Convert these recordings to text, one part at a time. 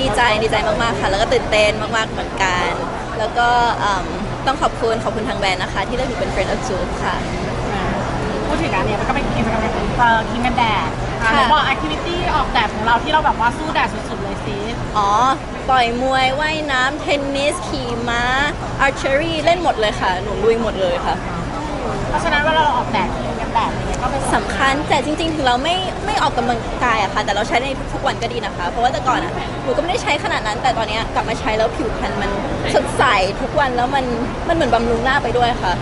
ดีใจดีใจมากๆค่ะ แล้วก็ตื่นเต้นมากๆเหมือนกัน แล้วก็อืมต้องขอบคุณขอบคุณทางแบรนด์นะคะ ที่เลือกหนูเป็น friend of Juve ค่ะ พูดถึงอันเนี้ยมันก็เป็นกิจกรรมของเอ่อคิงกันแดดอะค่ะไหนบอกแอคทิวิตี้ออกแบบของเราที่เราแบบว่าสู้แดดสุดๆเลยสิอ๋อปล่อยมวยว่ายน้ำเทนนิส ขี่ม้า archery เล่นหมดเลยค่ะ หนูลุยหมดเลยค่ะ เพราะฉะนั้นเวลาเราออกแบบคิงกันแดดอะไรเงี้ย ก็เป็นสำคัญแต่จริงๆ ถึงเราไม่ไม่ออกกำลังกายอะค่ะ แต่เราใช้ในทุกๆวันก็ดีนะคะ เพราะว่าแต่ก่อนอะหนูก็ไม่ได้ใช้ขนาดนั้น แต่ตอนเนี้ยกลับมาใช้แล้วผิวพรรณมันสดใสทุกวันแล้วมันมันเหมือนบำรุงหน้าไปด้วยค่ะ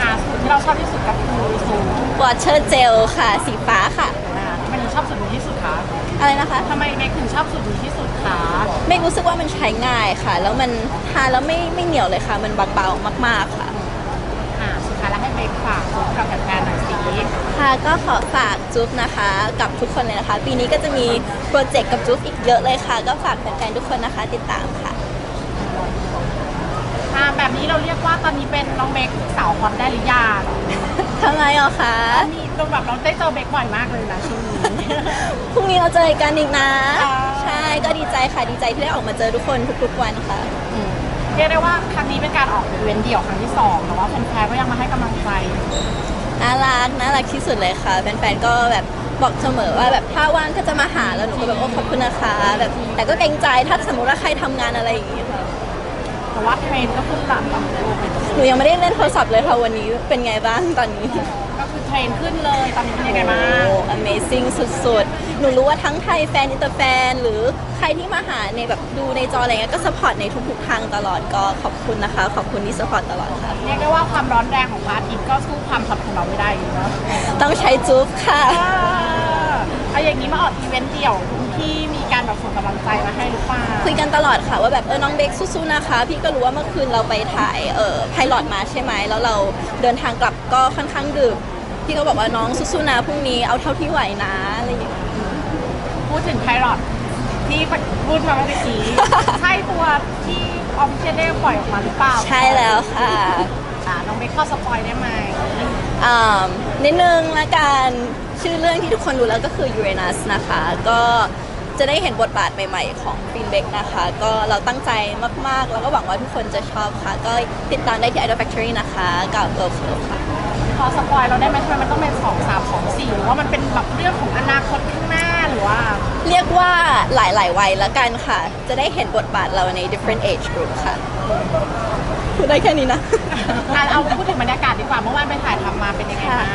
อะสูตรที่เราชอบที่สุดก็คือสูตร water gel ค่ะ สีฟ้าค่ะอะทำไมถึงชอบสูตรนี้ที่สุดคะอะไรนะคะทำไมเมย์ถึงชอบสูตรนี้ที่สุดคะไม่รู้สึกว่ามันใช้ง่ายค่ะ แล้วมันทาแล้วไม่ไม่เหนียวเลยค่ะ มันเบาๆมากๆค่ะอะสุดท้ายแล้ว ให้เมย์ฝากสูตรกับแฟนๆหน่อยสิค่ะก็ขอฝากจุ๊บนะคะ กับทุกคนเลยนะคะ ปีนี้ก็จะมีโปรเจกต์กับจุ๊บอีกเยอะเลยค่ะ ก็ฝากแฟนๆทุกคนนะคะติดตามค่ะอะแบบนี้เราเรียกว่าตอนนี้เป็นน้องเมย์สาวฮอตได้หรือยังทำไมอะคะมีตรงแบบเราได้เจอเบคบ่อยมากเลยนะช่วงนี้ พรุ่งนี้เราเจอกันอีกนะ ค่ะ ใช่ก็ดีใจค่ะดีใจที่ได้ออกมาเจอทุกคนทุกๆวันค่ะ เรียกได้ว่าครั้งนี้เป็นการออกอีเวนต์เดี่ยวครั้งที่สองแต่ว่าแฟนๆก็ยังมาให้กำลังใจน่ารักน่ารักที่สุดเลยค่ะแฟนๆก็แบบบอกเสมอว่าแบบถ้าว่างก็จะมาหาแล้วหนูก็แบบว่าขอบคุณนะคะแบบแต่ก็เกรงใจถ้าสมมติว่าใครทำงานอะไรอย่างงี้ค่ะแต่ว่าเทรนด์ก็ขึ้นหลังหนูยังไม่ได้เล่นโทรศัพท์เลยค่ะวันนี้เป็นไงบ้างตอนนี้ก็คือ เทรนด์ขึ้นเลยตอนนี้เป็นยังไงบ้าง โอ้ Amazing สุดๆ หนูรู้ว่าทั้งไทยแฟน อินเตอร์แฟน หรือใครที่มาหาในแบบดูในจออะไรเงี้ยก็สปอร์ตในทุกๆทางตลอดก็ขอบคุณนะคะ ขอบคุณที่สปอร์ตตลอดค่ะ เรียกได้ว่าความร้อนแรงของพระอาทิตย์ก็สู้ความฮอตของเราไม่ได้อยู่เนาะต้องใช้จุ๊บค่ะ อ่าเอาอย่างนี้มาออกอีเวนต์เดี่ยวที่มีการแบบส่งกำลังใจมาให้หรือเปล่าคุยกันตลอดค่ะว่าแบบเออน้องเบคสู้ๆนะคะ พี่ก็รู้ว่าเมื่อคืนเราไปถ่ายเออไพลอตมาใช่ไหมแล้วเราเดินทางกลับก็ค่อนข้างดึก พี่ก็บอกว่าน้องสู้ๆนะพรุ่งนี้เอาเท่าที่ไหวนะอะไรอย่างเงี้ย พูดถึงไพลอตที่พูดมาเมื่อกี้ ใช่ตัวที่ออฟฟิเชียลได้ปล่อยออกมาหรือเปล่าใช่แล้วค่ะอ่าน้องเบคข้อสปอยได้ไหมอ่านิดนึงละกันชื่อเรื่องที่ทุกคนรู้แล้วก็คือ Uranus นะคะ ก็จะได้เห็นบทบาทใหม่ๆของฟินเบกนะคะ ก็เราตั้งใจมากๆ แล้วก็หวังว่าทุกคนจะชอบค่ะ ก็ติดตามได้ที่ Idol Factory นะคะกับ Girl Club ค่ะพ อสปอยเราได้ไหมทำไมมันต้องเป็นสองสามสองสี่หรือว่ามันเป็นแบบเรื่องของอนาคตข้างหน้าหรือว่า เรียกว่าหลายๆวัยละกันค่ะ จะได้เห็นบทบาทเราใน different age group ค่ะพูดได้แค่นี้นะ อะเอาพูดถึงบรรยากาศดีกว่าเมื่อวานไปถ่ายทำมาเป็นยังไงบ้าง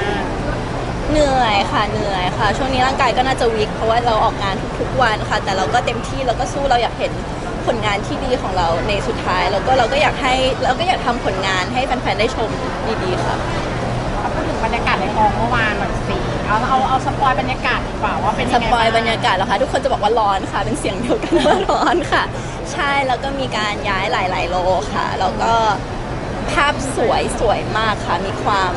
เหนื่อยค่ะเหนื่อยค่ะ ช่วงนี้ร่างกายก็น่าจะวิกเพราะว่าเราออกงานทุกๆวันค่ะ แต่เราก็เต็มที่เราก็สู้เราอยากเห็นผลงานที่ดีของเราในสุดท้าย แล้วก็เราก็อยากให้เราก็อยากทำผลงานให้แฟนๆได้ชมดีๆค่ะเอาพูดถึง บรรยากาศในกองเมื่อวานหน่อยสิเอาเอาเอาสปอยบรรยากาศดีกว่าว่าเป็นสยังไงปอยบรรยากาศแล้วค่ะทุกคนจะบอกว่าร้อนค่ะ เป็นเสียงเดียวกันว่าร้อนค่ะ ใช่แล้วก็มีการย้ายหลาย ๆ โลค่ะ แล้วก็ภาพสวยสวยมากค่ะ มีความ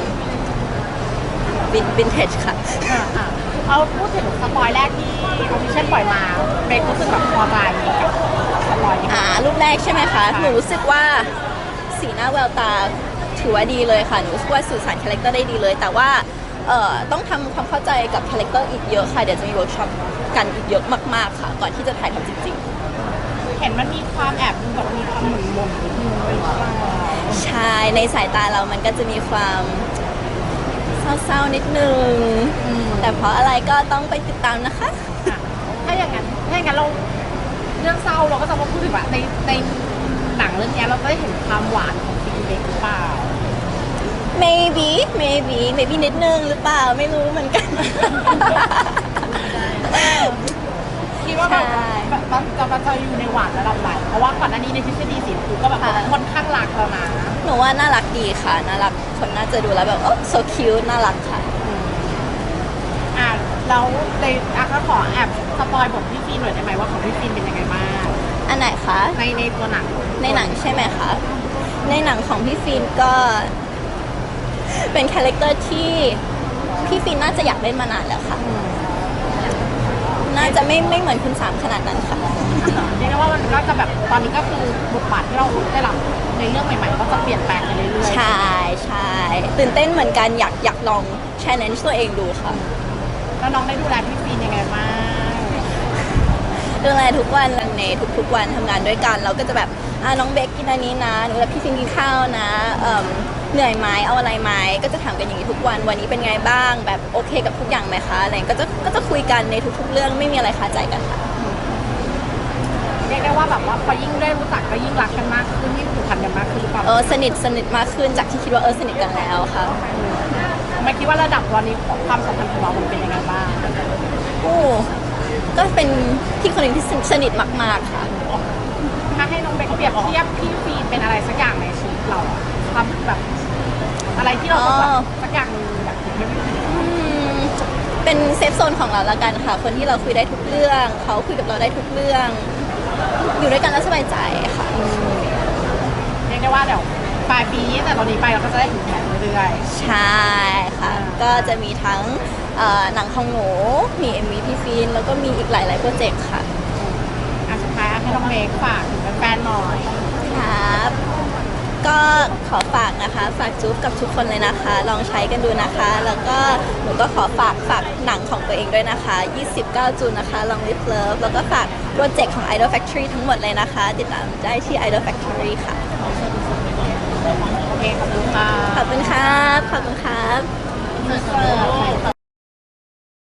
วินเทจค่ะ อะอะเอาพูดถึงสปอยแรกที่ออฟฟิเชียลปล่อยมาเบครู้สึกแบบพอใจกับสปอยนี้อ่ารูปแรกใช่ไหมคะ หนูรู้สึกว่าสีหน้าแววตา ถือว่าดีเลยค่ะ หนูรู้สึกว่าสื่อสารคาแรคเตอร์ได้ดีเลย แต่ว่าเอ่อต้องทำความเข้าใจกับคาแรคเตอร์อีกเยอะค่ะ เดี๋ยวจะมีเวิร์กช็อปกันอีกเยอะมากๆค่ะ ก่อนที่จะถ่ายทำจริงเห็นมันมีความแอบดูแบบมีความหมุนหมุนๆนิดนึงเลยหรือเปล่าๆใช่ในสายตาเรามันก็จะมีความเศร้าๆนิดนึง แต่เพราะอะไรก็ต้องไปติดตามนะคะ อะถ้าอย่างนั้นถ้าอย่างนั้นเราเรื่องเศร้าเราก็จะมาพูดถึงว่าในในหนังเรื่องเนี้ยเราก็ได้เห็นความหวานของฟินเบคหรือเปล่า maybe maybe maybe นิดนึงหรือเปล่าไม่รู้เหมือนกัน คิดว่าแบบใช่แบบมันจะมันจะอยู่ในหวานระดับไหนเพราะว่าก่อนหน้านี้ในทฤษฎีสีฟูก็แบบค่ะค่อนข้างรักแล้วนะหนูว่าน่ารักดีค่ะ น่ารักคนน่าจะดูแล้วแบบโอ้ so cute น่ารักค่ะอะแล้วในอะก็ขอแอบสปอยบทพี่ฟินหน่อยได้ไหมว่าของพี่ฟินเป็นยังไงบ้างอันไหนคะในในตัวหนังในหนังใช่ไหมคะในหนังของพี่ฟินก็ เป็นคาแรคเตอร์ที่พี่ฟินน่าจะอยากเล่นมานานแล้วค่ะ น่าจะไม่ไม่เหมือนคุณสามขนาดนั้นค่ะเรียกได้ว่ามันก็จะแบบตอนนี้ก็คือบทบาทที่เราได้รับในเรื่องใหม่ๆ ก็จะเปลี่ยนแปลงไปเรื่อยๆใช่ใช่ตื่นเต้นเหมือนกันอยากอยากลอง challenge ตัวเองดูค่ะ แล้วน้องได้ดูแลพี่ฟินยังไงบ้างดูแลทุกวันในทุกๆวันทำงานด้วยกัน เราก็จะแบบอ่าน้องเบคกินอันนี้นะหนูและพี่ฟินกินข้าวนะ เอิ่มเหนื่อยไหมเอาอะไรไหมก็จะถามกันอย่างนี้ทุกวัน วันนี้เป็นไงบ้าง แบบโอเคกับทุกอย่างไหมคะอะไรก็จะก็จะคุยกันในทุก ๆ เรื่องไม่มีอะไรคาใจกันค่ะเรียกได้ว่าแบบว่าพอยิ่งได้รู้จักก็ยิ่งรักกันมากขึ้นยิ่งผูกพันกันมากขึ้นหรือเปล่าเออสนิทสนิทมากขึ้นจากที่คิดว่าเออสนิทกันแล้วค่ะไม่คิดว่าระดับตอนนี้ของความสัมพันธ์ของเรามันเป็นยังไงบ้างโอ้ก็เป็นพี่คนหนึ่งที่สนิทมาก ๆค่ะถ้าให้น้องเบคเปรียบเทียบพี่ฟีนเป็นอะไรสักอย่างในชีวิตเราอะความแบบ อะไรที่เราต้องแบบอ๋อสักอย่างหนึงแบบไม่มีอืมเป็นเซฟโซนของเราละกันค่ะ คนที่เราคุยได้ทุกเรื่อง เขาคุยกับเราได้ทุกเรื่อง อยู่ด้วยกันแล้วสบายใจค่ะ เรียกได้ว่าเดี๋ยวปลายปีแต่ตอนนี้ไปเราก็จะได้เห็นแผนเรื่อยใช่ค่ะ ก็จะมีทั้งเอ่อหนังของหนู มี MV พี่ฟิน แล้วก็มีอีกหลาย ๆ โปรเจกต์ค่ะ ๆอะสุดท้ายอะให้น้องเบคฝากถึงแฟนๆหน่อยครับ ก็ขอฝากนะคะ ฝากจุ๊บกับทุกคนเลยนะคะ ลองใช้กันดูนะคะ แล้วก็หนูก็ขอฝากฝากหนังของตัวเองด้วยนะคะ 29 จูนนะคะ Long Live Love แล้วก็ฝากโปรเจกต์ของ Idol Factory ทั้งหมดเลยนะคะ ติดตามได้ที่ Idol Factory ค่ะ โอเค ขอบคุณค่ะ ขอบคุณครับ ขอบคุณครับเสิร์ฟ